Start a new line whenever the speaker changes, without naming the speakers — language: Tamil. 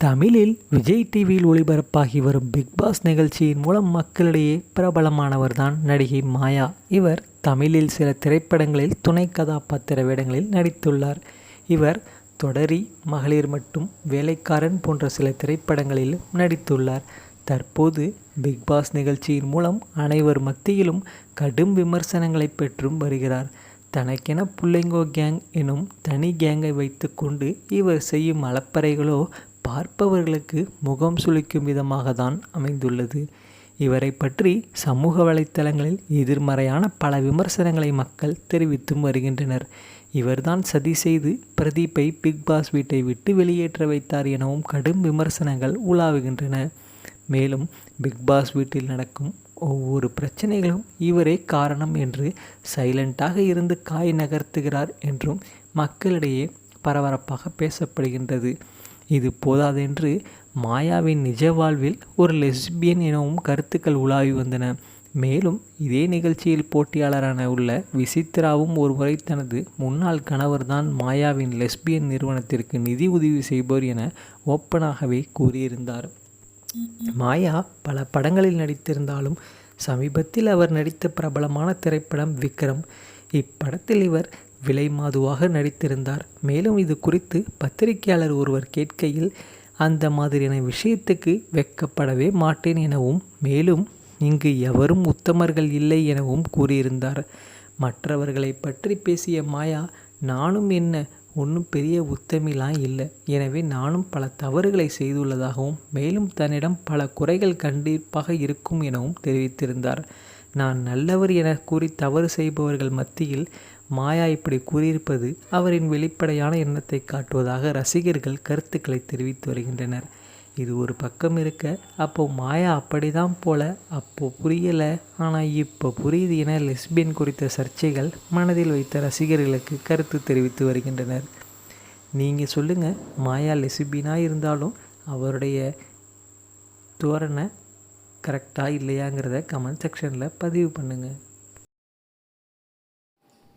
தமிழில் விஜய் டிவியில் ஒளிபரப்பாகி வரும் பிக் பாஸ் நிகழ்ச்சியின் மூலம் மக்களிடையே பிரபலமானவர் தான் நடிகை மாயா. இவர் தமிழில் சில திரைப்படங்களில் துணை கதாபாத்திர வேடங்களில் நடித்துள்ளார். இவர் தொடரி மகளிர் மற்றும் வேலைக்காரன் போன்ற சில திரைப்படங்களிலும் நடித்துள்ளார். தற்போது பிக் பாஸ் நிகழ்ச்சியின் மூலம் அனைவர் மத்தியிலும் கடும் விமர்சனங்களை பெற்றும் வருகிறார். தனக்கென புள்ளைங்கோ கேங் எனும் தனி கேங்கை வைத்துக்கொண்டு இவர் செய்யும் அலப்பறைகளோ பார்ப்பவர்களுக்கு முகம் சுளிக்கும் விதமாக தான் அமைந்துள்ளது. இவரை பற்றி சமூக வலைத்தளங்களில் எதிர்மறையான பல விமர்சனங்களை மக்கள் தெரிவித்தும் வருகின்றனர். இவர்தான் சதி செய்து பிரதீப்பை பிக் பாஸ் வீட்டை விட்டு வெளியேற்ற வைத்தார் எனவும் கடும் விமர்சனங்கள் உலாவுகின்றன. மேலும் பிக் பாஸ் வீட்டில் நடக்கும் ஒவ்வொரு பிரச்சனைகளும் இவரே காரணம் என்று சைலண்டாக இருந்து காய் நகர்த்துகிறார் என்றும் மக்களிடையே பரபரப்பாக பேசப்படுகின்றது. இது போதாதென்று மாயாவின் நிஜ வாழ்வில் ஒரு லெஸ்பியன் எனவும் கருத்துக்கள் உலாவி வந்தன. மேலும் இதே நிகழ்ச்சியில் போட்டியாளரான உள்ள விசித்ராவும் ஒருமுறை தனது முன்னாள் கணவர்தான் மாயாவின் லெஸ்பியன் நிறுவனத்திற்கு நிதி உதவி செய்பவர் என ஓப்பனாகவே கூறியிருந்தார். மாயா பல படங்களில் நடித்திருந்தாலும் சமீபத்தில் அவர் நடித்த பிரபலமான திரைப்படம் விக்ரம். இப்படத்தில் இவர் விலைமாதுவாக நடித்திருந்தார். மேலும் இது குறித்து பத்திரிகையாளர் ஒருவர் கேட்கையில் அந்த மாதிரியான விஷயத்துக்கு வெக்கப்படவே மாட்டேன் எனவும் மேலும் இங்கு எவரும் உத்தமர்கள் இல்லை எனவும் கூறியிருந்தார். மற்றவர்களை பற்றி பேசிய மாயா நானும் என்ன ஒன்றும் பெரிய உத்தமிலாம் இல்லை. எனவே நானும் பல தவறுகளை செய்துள்ளதாகவும் மேலும் தன்னிடம் பல குறைகள் கண்டிப்பாக இருக்கும் எனவும் தெரிவித்திருந்தார். நான் நல்லவர் என கூறி தவறு செய்பவர்கள் மத்தியில் மாயா இப்படி கூறியிருப்பது அவரின் வெளிப்படையான எண்ணத்தை காட்டுவதாக ரசிகர்கள் கருத்துக்களை தெரிவித்து வருகின்றனர். இது ஒரு பக்கம் இருக்க அப்போ மாயா அப்படிதான் போல அப்போ புரியலை. ஆனால் இப்போ புரியுது என லெஸ்பியன் குறித்த சர்ச்சைகள் மனதில் வைத்த ரசிகர்களுக்கு கருத்து தெரிவித்து வருகின்றனர். நீங்கள் சொல்லுங்கள் மாயா லெஸ்பியனாக இருந்தாலும் அவருடைய தோரணை கரெக்டாக இல்லையாங்கிறத கமெண்ட் செக்ஷனில் பதிவு பண்ணுங்கள்